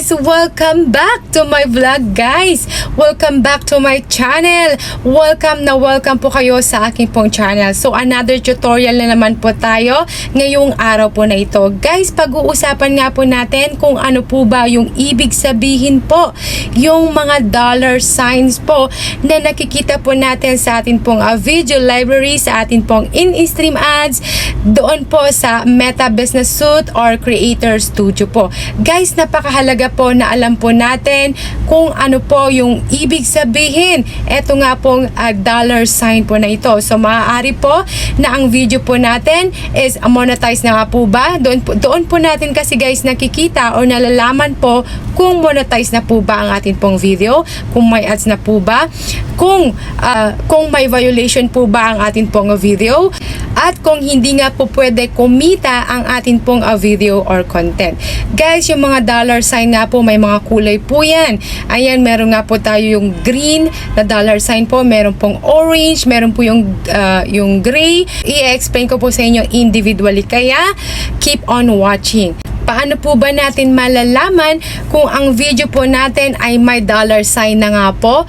guys! Welcome back to my vlog guys! Welcome back to my channel! Welcome na welcome po kayo sa aking pong channel. So another tutorial na naman po tayo ngayong araw po na ito. Guys, pag-uusapan nga po natin kung ano po ba yung ibig sabihin po yung mga dollar signs po na nakikita po natin sa atin pong uh, video library, sa atin pong in-stream ads, doon po sa Meta Business Suite or Creator Studio po. Guys, napakahalaga po na alam po natin kung ano po yung ibig sabihin. Ito nga pong uh, dollar sign po na ito. So, maaari po na ang video po natin is uh, monetize na nga po ba? Doon po, doon po natin kasi guys nakikita o nalalaman po kung monetize na po ba ang ating pong video, kung may ads na po ba, kung, uh, kung may violation po ba ang ating pong video, at kung hindi nga po pwede kumita ang ating pong uh, video or content. Guys, yung mga dollar sign nga po, may mga kulay po yan. Ayan, meron nga po tayo yung green na dollar sign po, meron pong orange, meron po yung, uh, yung gray. I-explain ko po sa inyo individually. Kaya, keep on watching paano po ba natin malalaman kung ang video po natin ay may dollar sign na nga po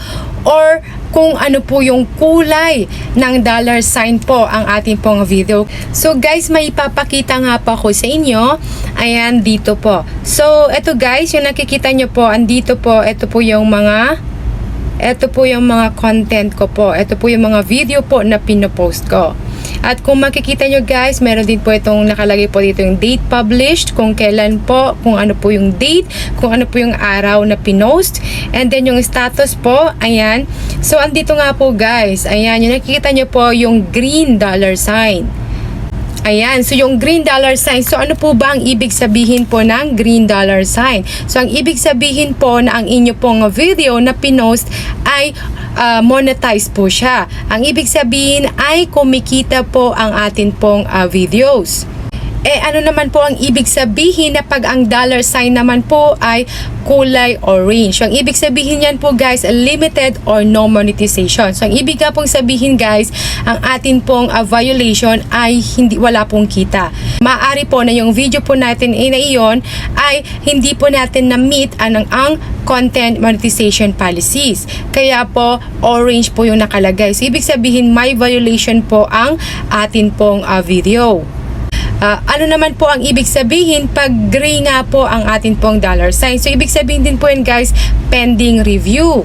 or kung ano po yung kulay ng dollar sign po ang ating pong video. So guys, may ipapakita nga po ako sa inyo. Ayan, dito po. So, eto guys, yung nakikita nyo po, andito po, ito po yung mga ito po yung mga content ko po. Ito po yung mga video po na pinopost ko. At kung makikita nyo guys, meron din po itong nakalagay po dito yung date published, kung kailan po, kung ano po yung date, kung ano po yung araw na pinost. And then yung status po, ayan. So andito nga po guys, ayan, yung nakikita nyo po yung green dollar sign. Ayan, so yung green dollar sign, so ano po ba ang ibig sabihin po ng green dollar sign? So ang ibig sabihin po na ang inyo pong video na pinost ay uh, monetize po siya. Ang ibig sabihin ay kumikita po ang atin pong uh, videos. Eh ano naman po ang ibig sabihin na pag ang dollar sign naman po ay kulay orange. So, ang ibig sabihin yan po guys, limited or no monetization. So ang ibig nga pong sabihin guys, ang atin pong uh, violation ay hindi wala pong kita. Maaari po na yung video po natin na iyon ay hindi po natin na-meet anong ang content monetization policies. Kaya po orange po yung nakalagay. So ibig sabihin may violation po ang atin pong uh, video. Uh, ano naman po ang ibig sabihin pag gray nga po ang atin pong dollar sign. So, ibig sabihin din po yan guys, pending review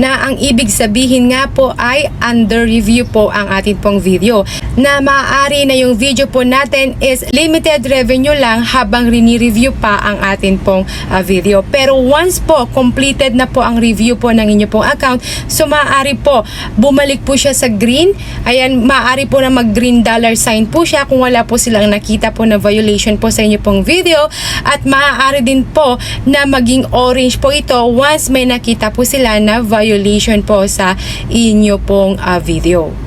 na ang ibig sabihin nga po ay under review po ang ating pong video na maaari na yung video po natin is limited revenue lang habang rini-review pa ang ating pong uh, video. Pero once po completed na po ang review po ng inyo pong account so maaari po bumalik po siya sa green. Ayan maaari po na mag green dollar sign po siya kung wala po silang nakita po na violation po sa inyo pong video. At maaari din po na maging orange po ito once may nakita po sila na violation po sa inyo pong uh, video.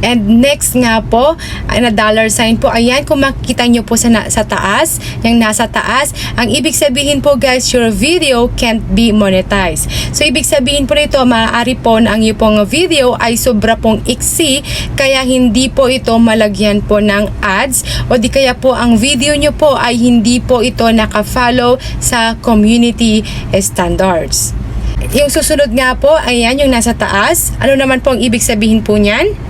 And next nga po, na dollar sign po. Ayan, kung makikita nyo po sa, na, sa taas, yung nasa taas, ang ibig sabihin po guys, your video can't be monetized. So, ibig sabihin po nito, maaari po na ang iyo pong video ay sobra pong iksi, kaya hindi po ito malagyan po ng ads, o di kaya po ang video nyo po ay hindi po ito nakafollow sa community standards. Yung susunod nga po, ayan, yung nasa taas. Ano naman po ang ibig sabihin po niyan?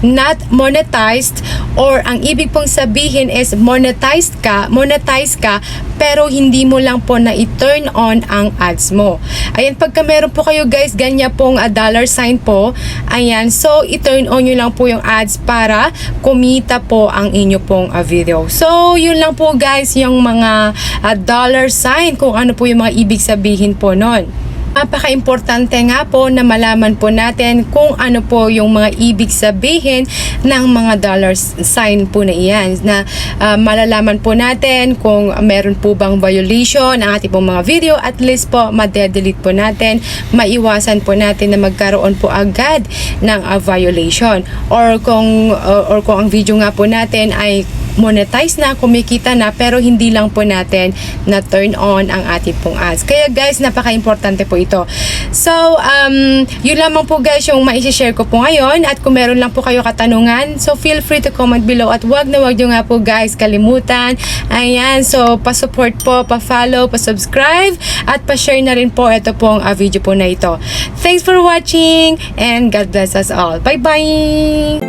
Not monetized or ang ibig pong sabihin is monetized ka, monetize ka pero hindi mo lang po na i-turn on ang ads mo. Ayan, pagka meron po kayo guys, ganyan pong a dollar sign po. Ayan, so i-turn on nyo lang po yung ads para kumita po ang inyo pong uh, video. So, yun lang po guys, yung mga uh, dollar sign kung ano po yung mga ibig sabihin po nun. Napaka-importante nga po na malaman po natin kung ano po yung mga ibig sabihin ng mga dollar sign po na iyan. Na uh, malalaman po natin kung meron po bang violation ang ating pong mga video. At least po, madedelete po natin. Maiwasan po natin na magkaroon po agad ng uh, violation. Or kung, uh, or kung ang video nga po natin ay monetize na, kumikita na, pero hindi lang po natin na turn on ang ating pong ads. Kaya guys, napaka-importante po ito. So, um, yun lamang po guys yung maisi-share ko po ngayon at kung meron lang po kayo katanungan, so feel free to comment below at wag na wag nyo nga po guys kalimutan. Ayan, so pa-support po, pa-follow, pa-subscribe at pa-share na rin po ito pong uh, video po na ito. Thanks for watching and God bless us all. Bye-bye!